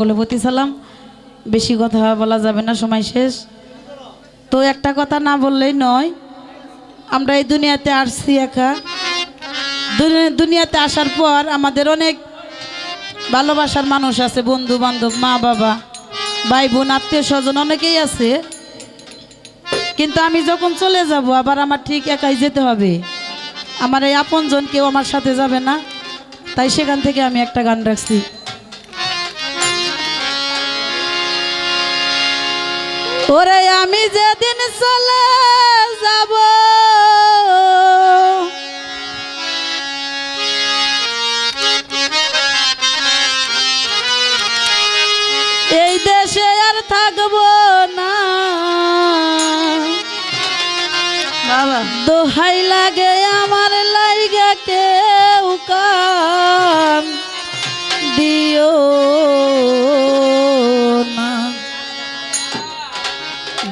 সকলে প্রতি সালাম। বেশি কথা বলা যাবে না, সময় শেষ। তো একটা কথা না বললেই নয়, আমরা এই দুনিয়াতে আসছি একা। দুনিয়াতে আসার পর আমাদের অনেক ভালোবাসার মানুষ আছে বন্ধু বান্ধব মা বাবা, ভাই বোন, আত্মীয় স্বজন অনেকেই আছে। কিন্তু আমি যখন চলে যাব, আবার আমার ঠিক একাই যেতে হবে। আমার এই আপনজন কেউ আমার সাথে যাবে না, তাই সেখান থেকে আমি একটা গান রাখছি। ওরে আমি যেদিন চলে যাব। এই দেশে আর থাকব না। বাবা। দোহাই লাগে আমার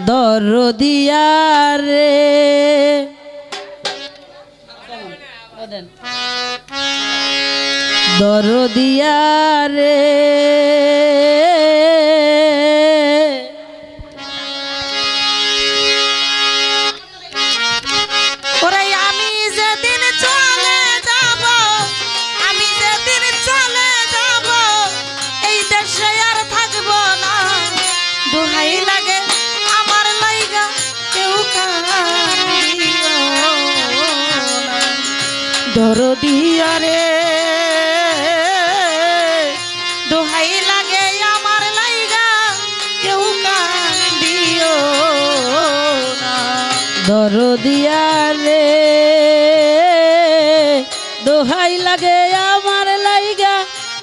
দরদিয়া রে দরদিয়া রে ওরে কান্দিও রে দোহাই লাগে আমার লাইগা, কেউ কান্দিও না। দরদিয়া রে দোহাই লাগে আমার লাইগা,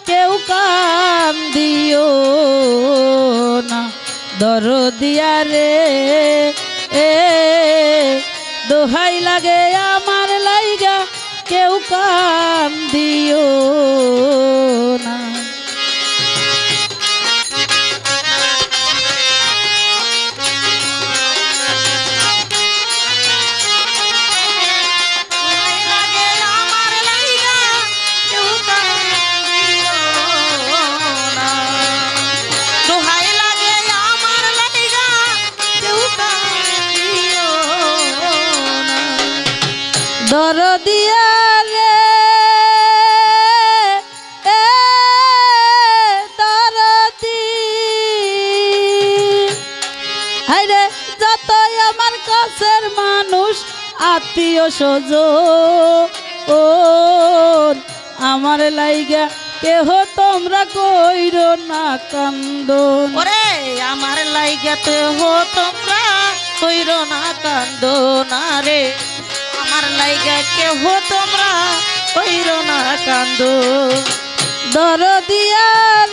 কেউ কাম দিও না। দরদিয়া রে এ দোহাই লাগে আমার লাইগা কেউ কাম দিও না। রে। এ দরদি। হাইরে, যতই আমার কাছের মানুষ, আত্মীয় স্বজ ও আমার লাইগা কেহ তোমরা কইর না কান্দন ওরে, আমার লাইগাতে হো তোমরা কইর না কান্দ। না রে লাইগা কে হো তোমরা কইর না কান্দ।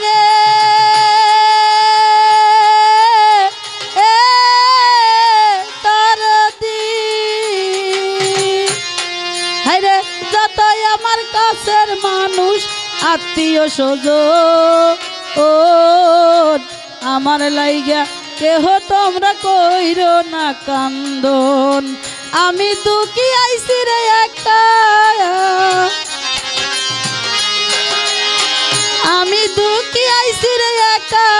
রে এ দরদি। হাইরে, যতই আমার কাছের মানুষ আত্মীয় স্বজ ও, আমার লাইগা কেহ তোমরা কইর না কান্দন। আমি দুঃখী আইসি রে একা আমি দুঃখী আইসি রে একা,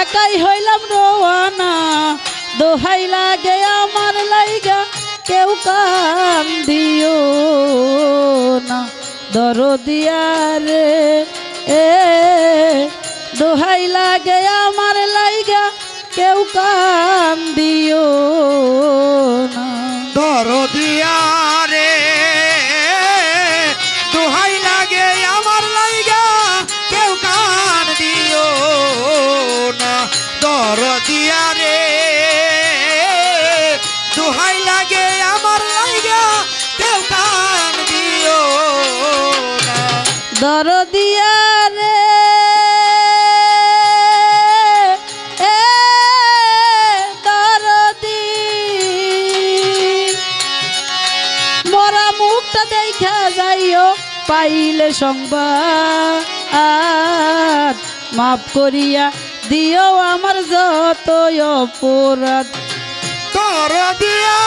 একাই হইলাম রোয়ানা। দোহাই লাগে আমার লাইগা, কেউ কাম দিও না। দরদিয়া রে এ, দোহাই লাগে আমার কেউ কান দিও না। দরদিয়া রে দোহাই লাগে আমার লাইগা কেউ কান দিও না। দরদিয়া রে দোহাই লাগে আমার লাইগা কেউ কান দিও না। দরদিয়া মুখটা দেখা যাইও পাইলে সংবাদ। মাফ করিয়া দিও আমার যত অপরাধ। দরদিয়া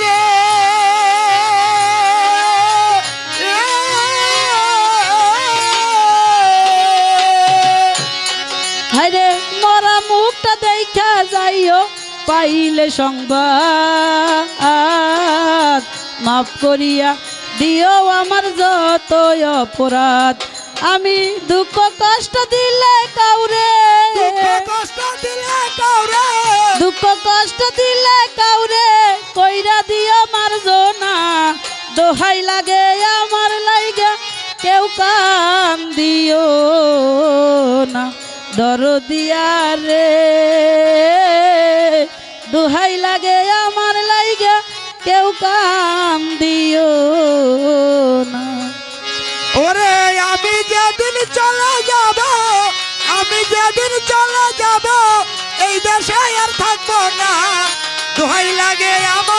রে। হায়রে মরা মুখটা দেখা যাইও পাইলে সংবাদ। মাফ করিয়া দিও আমার যত অপরাধ। আমি দুঃখ কষ্ট দিলে কাউরে। দুঃখ কষ্ট দিলে কাউরে। দুঃখ কষ্ট দিলে কাউরে। কইরা দিও মারজনা। দোহাই লাগে আমার লাইগা। কেউ কান দিও না। দরদিয়া রে দোহাই লাগে আমার কেউ কান দিও না। ওরে, আমি যেদিন চলে যাব, আমি যেদিন চলে যাব, এই দেশে আর থাকব না। দোহাই লাগে আমার